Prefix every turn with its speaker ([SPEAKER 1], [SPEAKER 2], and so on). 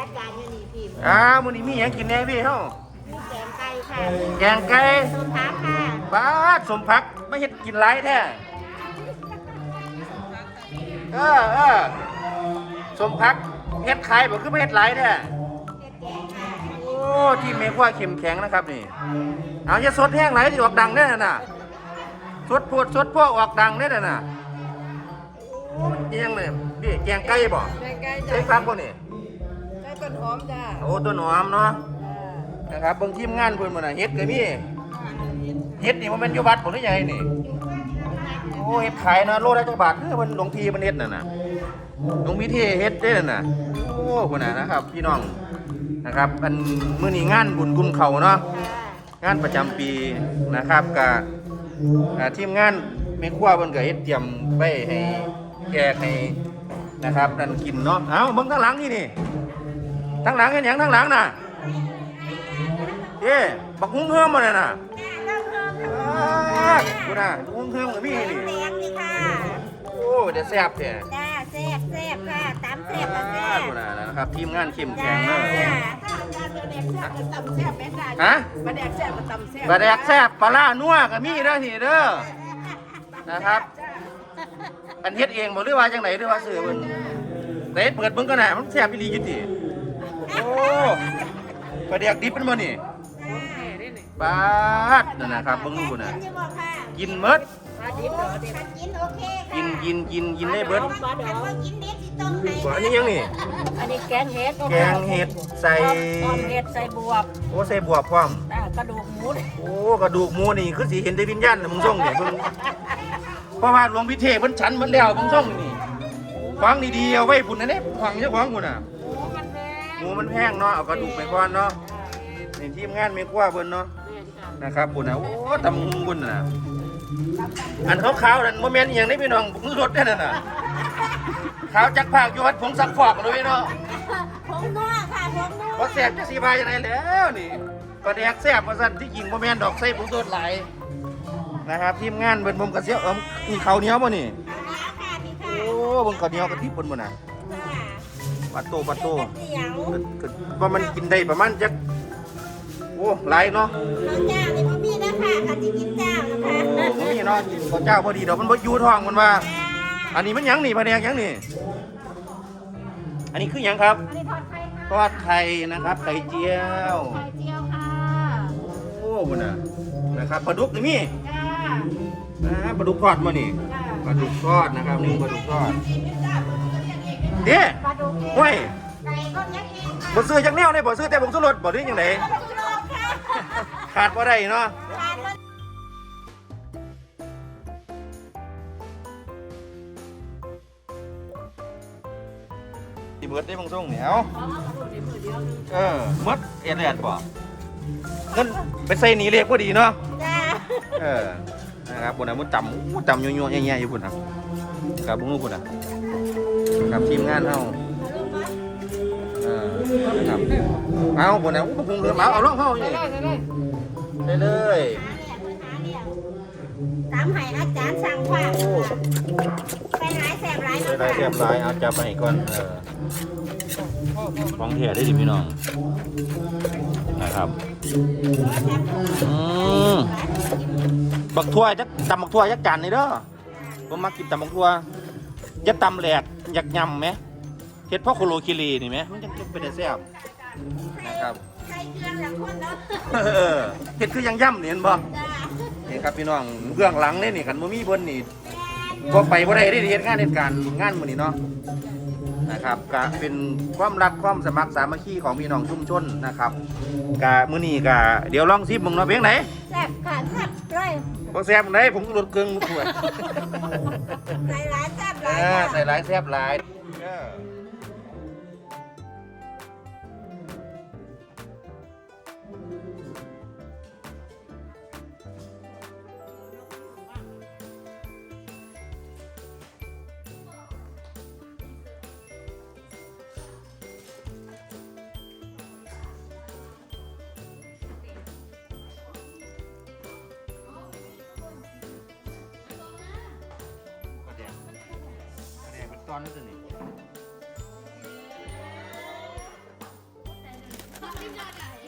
[SPEAKER 1] จัดการอยู่นี่พี่
[SPEAKER 2] อ้ามื้อนี้มีหยังกินแหน่พี่เฮา
[SPEAKER 1] มีแกงไก่ค่ะ
[SPEAKER 2] แกงไก่
[SPEAKER 1] ส้มพักค่ะ
[SPEAKER 2] บาดสมพักไม่เฮ็ดกินหลายแท้เออเออสมพักเฮ็ดขายบ่คือไม่เฮ็ดหลายแท้
[SPEAKER 1] เฮ็ดแกงค่ะ
[SPEAKER 2] โอ้ที่เมฆว่าเข้มแข็งนะครับนี่เอาอย่าสดแห้งไหลที่ออกดังได้อน่ะสดโพดสดพ่อออกดังได้อน่ะโอ้มันเอียงเลยพี่แกงไก่บ่
[SPEAKER 3] แกงไก่
[SPEAKER 2] ใช้
[SPEAKER 3] จ้ะ
[SPEAKER 2] ฟังบ่นี่
[SPEAKER 3] ไก่ ต้นหอมจ้ะ
[SPEAKER 2] โอ้ต้นหอมเนาะนะครับเบิ่งทีมงานเพิ่นบ่น่ะเฮ็ดก็มีเฮ็ดนี่บ่แม่นอยู่วัดบ่หรือยังไงนี่โอ้เฮ็ดขายเนาะโลละจักบาทคือเพิ่นหลวงทีเพิ่นเฮ็ดนั่นน่ะหลวงพิธีเฮ็ดเด้อนั่นน่ะโอ้พุ่นน่ะนะครับ พี่น้องนะครับ อันมื้อนี้งานบุญกุนเขาเนาะ
[SPEAKER 1] ค่ะ
[SPEAKER 2] งานประจำปีนะครับกับอ่าทีมงานแม่ครัวเพิ่นก็เฮ็ดเตรียมไว้ให้แขกให้นะครับนั่นกินเนาะเอ้าเบิ่งทางหลังนี่นี่ ทางหลังเห็นหยังทางหลังน่ะเอ๊บักฮุ้งเฮิมมาเลยน่ะ
[SPEAKER 1] เริ่มเริ่ม
[SPEAKER 2] อ้ากูน่ะบักฮุ้งเฮิมก็มีนี่
[SPEAKER 1] แดงนี่ค่ะ
[SPEAKER 2] โอ้เดี๋ยวแซ่บแท้
[SPEAKER 1] จ้าแซ่บแซ่บค่ะตามแซ่บกับแซ่
[SPEAKER 2] อ้า
[SPEAKER 1] บ
[SPEAKER 2] กูน่ะนะครับทีมงานเข้มแข็
[SPEAKER 1] จ้าง
[SPEAKER 2] เนาะ
[SPEAKER 3] จ้ะแดกแซ่บกับตำแซ่บแม่จ้ะ
[SPEAKER 2] ฮะ
[SPEAKER 3] ปลาแดกแซ่บกับตำแซ่บ
[SPEAKER 2] ปลาแดกแซ่บปลาล่านัวก็มีเด้อนี่เด้อนะครับ อันเฮ็ดเองบ่หรือว่าจังไหนหรือว่าซื้อเพิ่นเตะเปิดเบิ่งก็น่ะมันแซ่บอีหลีอยู่ติ โอ้ปลาแดกดิบมันบ่นี่ปาดนั่นนะครับเบิ่งดูพุ่นน่ะ
[SPEAKER 1] กินอยู่บ่ค่ะ
[SPEAKER 2] กินหมด
[SPEAKER 3] ปลาดิบเหรอดิบ
[SPEAKER 1] ถ้ากินโอเคค่ะ
[SPEAKER 2] กินกินกินกินได้เบิด
[SPEAKER 1] ถ้าว่ากินเด็ดสิต้องให้
[SPEAKER 2] บ่อันนี้ยังนี่
[SPEAKER 3] อันนี้แกงเห็ด
[SPEAKER 2] แกงเห็ดใส่
[SPEAKER 3] ต้มเห็ดใส่บวบ
[SPEAKER 2] โอ้ใส่บวบพร้อม
[SPEAKER 3] อ่ากระดูกหมู
[SPEAKER 2] โอ้กระดูกหมูนี่คือสิเห็นได้วิญญาณน่ะมึงส่งเนี่ยเบิ่งเพราะว่าหลวงพิเทศเพิ่นฉันเพิ่นแล้วมึงส่งนี่ฟังดีๆเอาไว้พุ่นนะเด้ฟังเจ้าของพุ่นน่ะ
[SPEAKER 3] หมูมันแพง
[SPEAKER 2] หมูมันแพงเนาะเอากระดูกไปก่อนเนาะนี่ทีมงานไม่กลัวเพิ่นเนาะนะครับปุ่นนะโอ้ตำมุงบุญน่ะอันขาวๆนั่นโมเมนต์อหย่างนี้พี่น้องผมรถได้นั่นน่ะขาวจักภาคอยู่วัดผงสักฟอกเลยพี่เนาะ
[SPEAKER 1] ผงนัวค่ะผงนัว
[SPEAKER 2] พอแสบจะสีบายยังไงแล้วนี่ปลาแดกแซ่บมาสั่นที่จริงโมเมนต์ดอกไส้ผงสดหลายนะครับทีมงานเบิ่นผมกระเสียวเอิมมีข้าวเหนียวบ่นี่
[SPEAKER 1] ค่ะพี่ค่ะ
[SPEAKER 2] โอ้เบิ่งข้าวเหนียวกะทิเพิ่นบ่น่ะ ปัดโตปัดโต
[SPEAKER 1] เสียง
[SPEAKER 2] ก็ก็ว่ามันกินได้ประมาณจักโอ้หลายเนาะ
[SPEAKER 1] น้องเจ้านี่พ่มีนะคะค่ะที่กินเจ้านะคะ
[SPEAKER 2] โอ้บ่มีเนาะข้าวเจ้าพอดีดอกมันบ่อยู่ท้องมันว่า อันนี้มันหยังนี่พะแนงหยังนี่ อันนี้คือหยังครับ
[SPEAKER 1] อันนี้ทอดไข่ค่ะ
[SPEAKER 2] ทอดไข่นะครับไข่เจียว
[SPEAKER 1] ไข่เจียวค่ะ
[SPEAKER 2] โอ้บุญน่ะนะครับปลาดุกนี่มี
[SPEAKER 1] จ้า
[SPEAKER 2] นะปลาดุกทอดมานี่
[SPEAKER 1] จ้า
[SPEAKER 2] ปลาดุกทอดนะครับนี่ปลาดุกทอดเด้
[SPEAKER 1] ปลาดุ ก
[SPEAKER 2] ห้วย
[SPEAKER 1] ไก่ก็ยักษ์เองค่ะ
[SPEAKER 2] บ่ซื้อจักแนวเลยบ่ซื้อแต่ผงชูรสบ่หรือจังได
[SPEAKER 1] ปลาดุกโลกค่ะ
[SPEAKER 2] ขาดบ่ได้เนาะ
[SPEAKER 1] ทานแล้ว
[SPEAKER 2] สิเบิดได้ผงส่งเหนียวเออหมดเอ็ดแอดบ่เงินไปใส่หนีเลขบ่ดีเนาะ
[SPEAKER 1] จ้า
[SPEAKER 2] เออนะครับบุญนะมุดจำมุดจำยั่วๆแย่ๆอยู่บุญครับครับบุ้งลูกบุญนะ กับทีมงานเฮาเออนะครับเอาบุญนะบุ้งเรือมาเอาล่องเฮานี่ ได้เลย
[SPEAKER 1] ตามให้อาจารย์สั่งว่า
[SPEAKER 2] โอ้
[SPEAKER 1] ไปหลายแสบหลาย
[SPEAKER 2] ได้
[SPEAKER 1] เนาะ
[SPEAKER 2] ไร
[SPEAKER 1] ค่ะ
[SPEAKER 2] เสียบลายเอาจับไปให้ก่อนเออฟังเทียได้ดิพี่น้องนะครับอืมบักทั่วจักตำบักทั่วจักจานนี่เด้อผมมากินตำบักทั่ว จะตำแหลกอยากยำไหมเฮ็ดพ่อโคโลคิรีนี่ไหมมันจะเป็นได้แซ่บนะครับ
[SPEAKER 1] ใส่เกลือหลังคนเนาะ
[SPEAKER 2] เออเฮ็ดคือยังย่ำนี่เห็นบ่
[SPEAKER 1] จ้า
[SPEAKER 2] นี่ครับพี่น้องเบื้องหลังนี่นี่คันบ่มีเพิ่นนี่บ่ไปบ่ได้ได้เฮ็ดงานเฮ็ดการงานมื้อนี้เนาะนะครับก็เป็นความรักความสมัครสามัคคีของพี่น้องชุมชนนะครับก็มื้อนี้ก็เดี๋ยวลองซิมึงเนาะเพียงไหน
[SPEAKER 1] แซ่บค่ะแซ่บร้อย
[SPEAKER 2] บ่แซ่บไหนผมลดเครื่องถ้วย
[SPEAKER 1] ใส่หลายแซ่บ ห
[SPEAKER 2] เอ
[SPEAKER 1] ลาย
[SPEAKER 2] อ
[SPEAKER 1] ค่ะ
[SPEAKER 2] ใส่ร้ายแซ่บหลาย টর্নেডো নেই। जा
[SPEAKER 1] रहा है